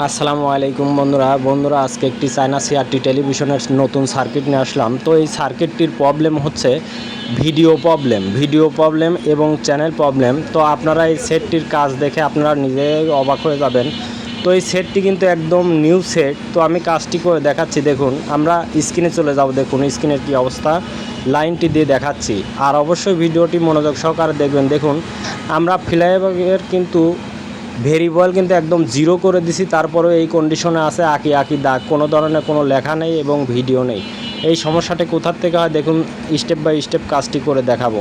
আসসালামু আলাইকুম বন্ধুরা। বন্ধুরা, আজকে একটি চায়না সিআরটি টেলিভিশনের নতুন সার্কিট নিয়ে আসলাম। তো এই সার্কিটটির প্রবলেম হচ্ছে ভিডিও প্রবলেম ভিডিও প্রবলেম এবং চ্যানেল প্রবলেম। তো আপনারা এই সেটটির কাজ দেখে আপনারা নিজেই অবাক হয়ে যাবেন। তো এই সেটটি কিন্তু একদম নিউ সেট। তো আমি কাজটি করে দেখাচ্ছি, দেখুন। আমরা স্ক্রিনে চলে যাব, দেখুন স্ক্রিনের কি অবস্থা। লাইনটি দিয়ে দেখাচ্ছি। আর অবশ্যই ভিডিওটি মনোযোগ সহকারে দেখবেন। দেখুন, আমরা ফ্লাইওভারের কিন্তু ভেরিয়েবল কিন্তু একদম জিরো করে দিছি তারপরে এই কন্ডিশনে আছে, আঁকি আঁকি, দাগ, কোনো ধরনের কোনো লেখা নেই এবং ভিডিও নেই। এই সমস্যাটি কোথার থেকে হয়? দেখুন স্টেপ বাই স্টেপ কাজটি করে দেখাবো।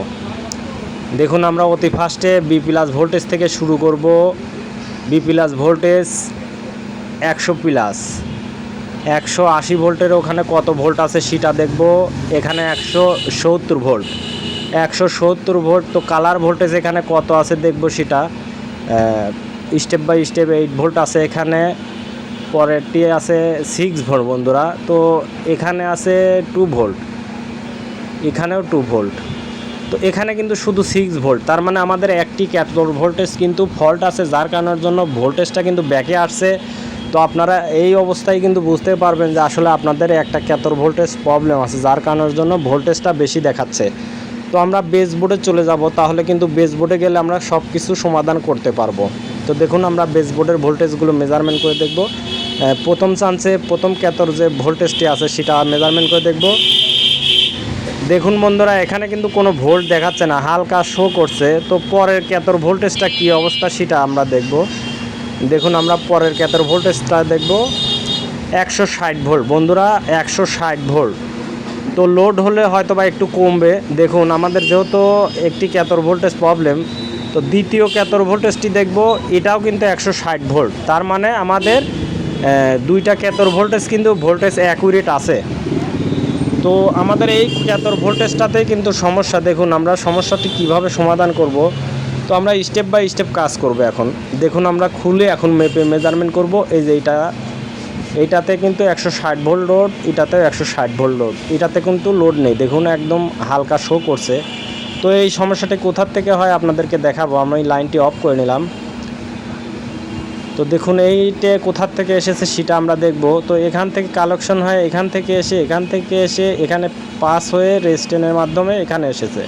দেখুন, আমরা অতি ফার্স্টে বি প্লাস ভোল্টেজ থেকে শুরু করব। বি প্লাস ভোল্টেজ একশো প্লাস একশো আশি ভোল্টের ওখানে কত ভোল্ট আছে সেটা দেখব। এখানে একশো সত্তর ভোল্ট। একশো সত্তর ভোল্ট তো কালার ভোল্টেজ এখানে কত আছে দেখব সেটা। Step by step eight volt আছে এখানে পরেরটি আছে সিক্স ভোল্ট বন্ধুরা। তো এখানে আছে টু ভোল্ট। এখানেও টু ভোল্ট। তো এখানে কিন্তু শুধু সিক্স ভোল্ট। তার মানে আমাদের একটি ক্যাথোড ভোল্টেজ কিন্তু ফল্ট আছে, যার কারণের জন্য ভোল্টেজটা কিন্তু ব্যাকে আসছে। তো আপনারা এই অবস্থায় কিন্তু বুঝতে পারবেন যে আসলে আপনাদের একটা ক্যাথোড ভোল্টেজ প্রবলেম আছে, যার কারণের জন্য ভোল্টেজটা বেশি দেখাচ্ছে। তো আমরা বেস বোর্ডে চলে যাব, তাহলে কিন্তু বেস বোর্ডে গেলে আমরা সব কিছু সমাধান করতে পারব। তো দেখুন, আমরা বেসবোর্ডের ভোল্টেজগুলো মেজারমেন্ট করে দেখব। প্রথম চান্সে প্রথম ক্যাথর যে ভোল্টেজটি আছে, সেটা মেজারমেন্ট করে দেখব। দেখুন বন্ধুরা, এখানে কিন্তু কোনো ভোল্ট দেখাচ্ছে না, হালকা শো করছে। তো পরের ক্যাথর ভোল্টেজটা কি অবস্থা, সেটা আমরা দেখব। দেখুন, আমরা পরের ক্যাথর ভোল্টেজটা দেখব। একশো ষাট ভোল্ট বন্ধুরা, একশো ষাট ভোল্ট তো লোড হলে হয়তো বা একটু কমবে। দেখুন, আমাদের যেহেতু একটি ক্যাথর ভোল্টেজ প্রবলেম তো দ্বিতীয় ক্যাথর ভোল্টেজটি দেখব। এটাও কিন্তু একশো ষাট ভোল্ট। তার মানে আমাদের দুইটা ক্যাথর ভোল্টেজ কিন্তু ভোল্টেজ অ্যাকুরেট আছে। তো আমাদের এই ক্যাথর ভোল্টেজটাতেই কিন্তু সমস্যা। দেখুন, আমরা সমস্যাটি কীভাবে সমাধান করব। তো আমরা স্টেপ বাই স্টেপ কাজ করব এখন। দেখুন, আমরা খুলে এখন মেপে মেজারমেন্ট করব। এই যে এইটা, এইটাতে কিন্তু একশো ষাট ভোল্ট লোড এটাতেও একশো ষাট ভোল্ট লোড এটাতে কিন্তু লোড নেই। দেখুন, একদম হালকা শো করছে। তো এই সমস্যাটি কোথার থেকে হয় আপনাদেরকে দেখাবো। আমরা এই লাইনটি অফ করে নিলাম। তো দেখুন, এইটা কোথার থেকে এসেছে সেটা আমরা দেখব। তো এখান থেকে কালেকশন হয়, এখান থেকে এসে, এখান থেকে এসে, এখানে পাস হয়ে রেস্টেনের মাধ্যমে এখানে এসেছে।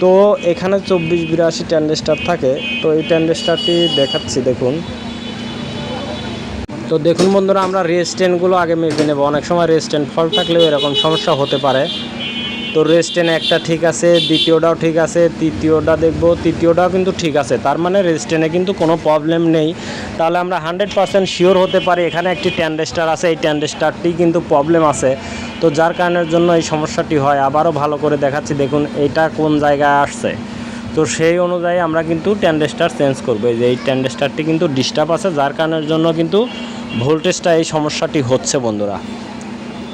তো এখানে চব্বিশ, বিরাশি ট্যান্ডেস্টার থাকে। তো এই ট্যান্ডেস্টারটি দেখাচ্ছি, দেখুন। তো দেখুন বন্ধুরা, আমরা রেস্টেন্টগুলো আগে মেপে নেব। অনেক সময় রেস্টেন্ট ফল থাকলেও এরকম সমস্যা হতে পারে। তো রেস্টেন একটা ঠিক আছে, দ্বিতীয়টাও ঠিক আছে, তৃতীয়টা দেখব, তৃতীয়টাও কিন্তু ঠিক আছে, তার মানে রেস্টেনে কিন্তু কোনো প্রবলেম নেই। তাহলে আমরা হান্ড্রেড পার্সেন্ট শিওর হতে পারি, এখানে একটি ট্যান্ডেস্টার আছে, এই ট্যান্ডেস্টারটি কিন্তু প্রবলেম আছে। তো যার কারণের জন্য এই সমস্যাটি হয়, আবারও ভালো করে দেখাচ্ছি, দেখুন এটা কোন জায়গায় আসছে। তো সেই অনুযায়ী আমরা কিন্তু ট্যান্ডেস্টার চেঞ্জ করব যে এই ট্যান্ডেস্টারটি কিন্তু ডিস্টার্ব আছে, যার কারণের জন্য কিন্তু ভোল্টেজটা এই সমস্যাটি হচ্ছে বন্ধুরা।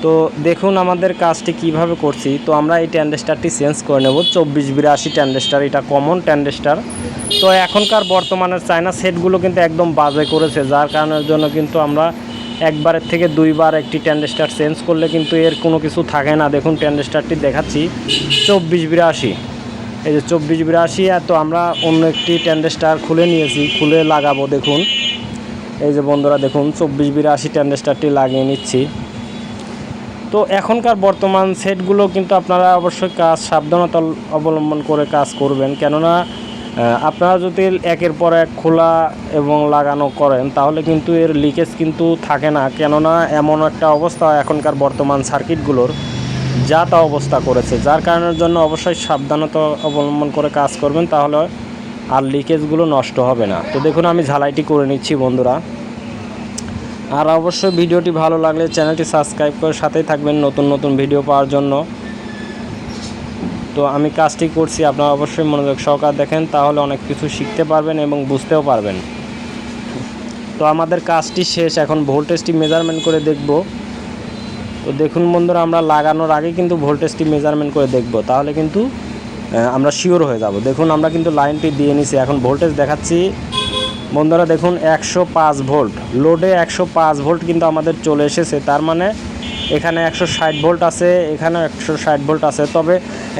তো দেখুন আমাদের কাজটি কীভাবে করছি। তো আমরা এই ট্যান্ডেস্টারটি চেঞ্জ করে নেব। চব্বিশ, বিরাশি ট্যান্ডেস্টার, এটা কমন ট্যান্ডেস্টার। তো এখনকার বর্তমানের চায়না সেটগুলো কিন্তু একদম বাজে করেছে। যার কারণের জন্য কিন্তু আমরা একবারের থেকে দুইবার একটি ট্যান্ডেস্টার চেঞ্জ করলে কিন্তু এর কোনো কিছু থাকে না। দেখুন ট্যান্ডেস্টারটি দেখাচ্ছি। চব্বিশ, বিরাশি। এই যে চব্বিশ, বিরাশি আর তো আমরা অন্য একটি ট্যান্ডেস্টার খুলে নিয়েছি। খুলে লাগাবো, দেখুন। এই যে বন্ধুরা, দেখুন, চব্বিশ, বিরাশি ট্যান্ডেস্টারটি লাগিয়ে নিচ্ছি। তো এখনকার বর্তমান সেটগুলো কিন্তু আপনারা অবশ্যই কাজ সাবধানতা অবলম্বন করে কাজ করবেন। কেননা আপনারা যদি একের পর এক খোলা এবং লাগানো করেন, তাহলে কিন্তু এর লিকেজ কিন্তু থাকে না। কেননা, এমন একটা অবস্থা এখনকার বর্তমান সার্কিটগুলোর, যা তা অবস্থা করেছে। যার কারণের জন্য অবশ্যই সাবধানতা অবলম্বন করে কাজ করবেন, তাহলে আর লিকেজগুলো নষ্ট হবে না। তো দেখুন, আমি ঝালাইটি করে নিচ্ছি বন্ধুরা। আর অবশ্যই ভিডিওটি ভালো লাগলে চ্যানেলটি সাবস্ক্রাইব করে সাথেই থাকবেন নতুন নতুন ভিডিও পাওয়ার জন্য। তো আমি কাজটি করছি, আপনারা অবশ্যই মনোযোগ সহকার দেখেন, তাহলে অনেক কিছু শিখতে পারবেন এবং বুঝতেও পারবেন। তো আমাদের কাজটি শেষ, এখন ভোল্টেজটি মেজারমেন্ট করে দেখব। তো দেখুন বন্ধুরা, আমরা লাগানোর আগে কিন্তু ভোল্টেজটি মেজারমেন্ট করে দেখব, তাহলে কিন্তু আমরা শিওর হয়ে যাব। দেখুন, আমরা কিন্তু লাইনটি দিয়ে নিছি, এখন ভোল্টেজ দেখাচ্ছি। বন্ধুরা দেখুন, একশো পাঁচ ভোল্ট। লোডে একশো পাঁচ ভোল্ট কিন্তু আমাদের চলে এসেছে। তার মানে এখানে একশো ষাট ভোল্ট আছে এখানে একশো ষাট ভোল্ট আছে। তবে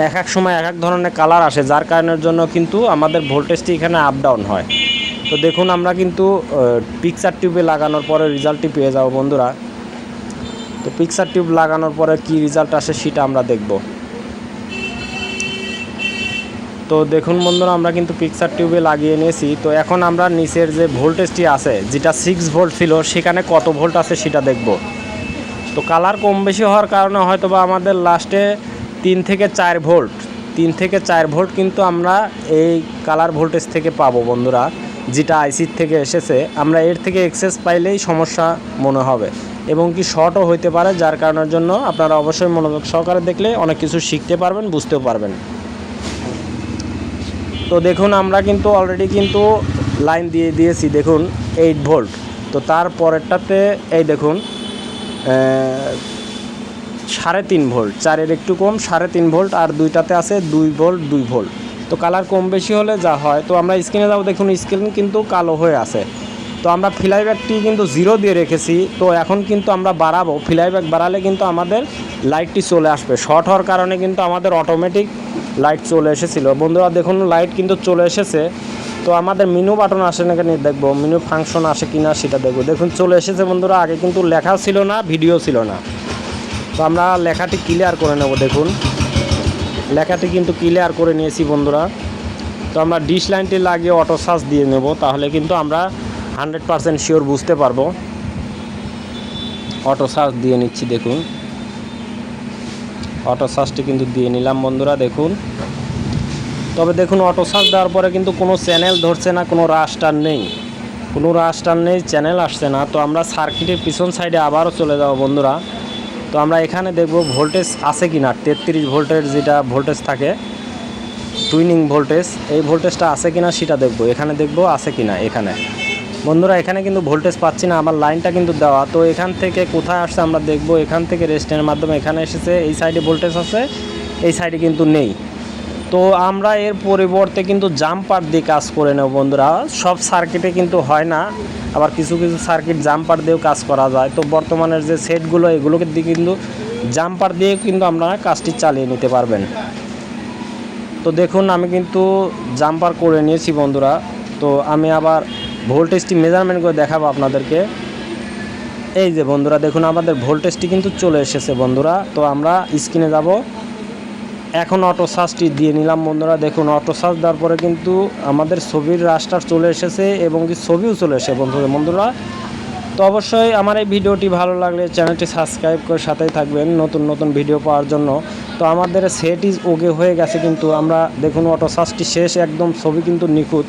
এক এক সময় এক এক ধরনের কালার আসে, যার কারণের জন্য কিন্তু আমাদের ভোল্টেজটি এখানে আপ ডাউন হয়। তো দেখুন, আমরা কিন্তু পিকচার টিউবে লাগানোর পরে রেজাল্টটি পেয়ে যাব বন্ধুরা। তো পিকচার টিউব লাগানোর পরে কি রেজাল্ট আসে সেটা আমরা দেখব। তো দেখুন বন্ধুরা, আমরা কিন্তু পিকচার টিউবে লাগিয়ে নিয়েছি। তো এখন আমরা নিচের যে ভোল্টেজটি আছে, যেটা সিক্স ভোল্ট ছিল, সেখানে কত ভোল্ট আছে সেটা দেখব। তো কালার কম বেশি হওয়ার কারণে হয়তো বা আমাদের লাস্টে তিন থেকে চার ভোল্ট তিন থেকে চার ভোল্ট কিন্তু আমরা এই কালার ভোল্টেজ থেকে পাবো বন্ধুরা, যেটা আইসির থেকে এসেছে। আমরা এর থেকে এক্সেস পাইলেই সমস্যা মনে হবে, এবং কি শর্টও হইতে পারে, যার কারণের জন্য আপনারা অবশ্যই মনোযোগ সহকারে দেখলে অনেক কিছু শিখতে পারবেন, বুঝতেও পারবেন। তো দেখুন, আমরা কিন্তু অলরেডি কিন্তু লাইন দিয়ে দিয়েছি, দেখুন এইট ভোল্ট তো তার পরেরটাতে, এই দেখুন সাড়ে তিন ভোল্ট চারের একটু কম, সাড়ে তিন ভোল্ট আর দুইটাতে আছে দুই ভোল্ট দুই ভোল্ট তো কালার কম বেশি হলে যা হয়, তো আমরা স্ক্রিনে যাব, দেখুন স্ক্রিন কিন্তু কালো হয়ে আছে। তো আমরা ফ্লাইব্যাকটি কিন্তু জিরো দিয়ে রেখেছি, তো এখন কিন্তু আমরা বাড়াবো। ফ্লাইব্যাক বাড়ালে কিন্তু আমাদের লাইটটি চলে আসবে। শর্ট হওয়ার কারণে কিন্তু আমাদের অটোমেটিক লাইট চলে এসেছিল। বন্ধুরা, দেখুন, লাইট কিন্তু চলে এসেছে। তো আমাদের মেনু বাটন আসে না কেন দেখব মেনু ফাংশন আসে কি না সেটা দেখব। দেখুন, চলে এসেছে বন্ধুরা, আগে কিন্তু লেখা ছিল না ভিডিও ছিল না। তো আমরা লেখাটি ক্লিয়ার করে নেব, দেখুন। লেখাটি কিন্তু ক্লিয়ার করে নিয়েছি বন্ধুরা। তো আমরা ডিশ লাইনটি লাগিয়ে অটো সার্চ দিয়ে নেব, তাহলে কিন্তু আমরা হান্ড্রেড পারসেন্ট শিওর বুঝতে পারব। অটো সার্চ দিয়ে নিচ্ছি, দেখুন। অটো সার্চটি কিন্তু দিয়ে নিলাম বন্ধুরা, দেখুন। তবে দেখুন অটো সার্চ দেওয়ার পরে কিন্তু কোনো চ্যানেল ধরছে না, কোনো রাস্টার নেই। কোনো রাস্টার নেই চ্যানেল আসছে না। তো আমরা সার্কিটের পিছন সাইডে আবারও চলে যাব বন্ধুরা। তো আমরা এখানে দেখব ভোল্টেজ আছে কি না তেত্রিশ ভোল্টের যেটা ভোল্টেজ থাকে টুইনিং ভোল্টেজ এই ভোল্টেজটা আছে কি না সেটা দেখব। এখানে দেখব আছে কি না এখানে। বন্ধুরা, এখানে কিন্তু ভোল্টেজ পাচ্ছি না, আমার লাইনটা কিন্তু দেওয়া। তো এখান থেকে কোথায় আসছে আমরা দেখব। এখান থেকে রেস্টের মাধ্যমে এখানে এসেছে, এই সাইডে ভোল্টেজ আছে, এই সাইডে কিন্তু নেই। তো আমরা এর পরিবর্তে কিন্তু জাম্পার দিয়ে কাজ করে নেব বন্ধুরা। সব সার্কিটে কিন্তু হয় না, আবার কিছু কিছু সার্কিট জাম্পার দিয়েও কাজ করা যায়। তো বর্তমানের যে সেটগুলো, এগুলোকে দিয়ে কিন্তু জাম্পার দিয়ে কিন্তু আপনারা কাজটি চালিয়ে নিতে পারবেন। তো দেখুন, আমি কিন্তু জাম্পার করে নিয়েছি বন্ধুরা। তো আমি আবার ভোল্টেজটি মেজারমেন্ট করে দেখাবো আপনাদেরকে। এই যে বন্ধুরা, দেখুন আমাদের ভোল্টেজটি কিন্তু চলে এসেছে বন্ধুরা। তো আমরা স্ক্রিনে যাব। এখন অটো সার্চটি দিয়ে নিলাম বন্ধুরা। দেখুন অটো সার্চ দেওয়ার পরে কিন্তু আমাদের ছবির রাস্টার চলে এসেছে এবং কি ছবিও চলে এসেছে বন্ধুরা বন্ধুরা। তো অবশ্যই আমার এই ভিডিওটি ভালো লাগলে চ্যানেলটি সাবস্ক্রাইব করে সাথেই থাকবেন নতুন নতুন ভিডিও পাওয়ার জন্য। তো আমাদের সেট ইজ ওকে হয়ে গেছে কিন্তু আমরা, দেখুন অটো সার্চটি শেষ, একদম ছবি কিন্তু নিখুঁত।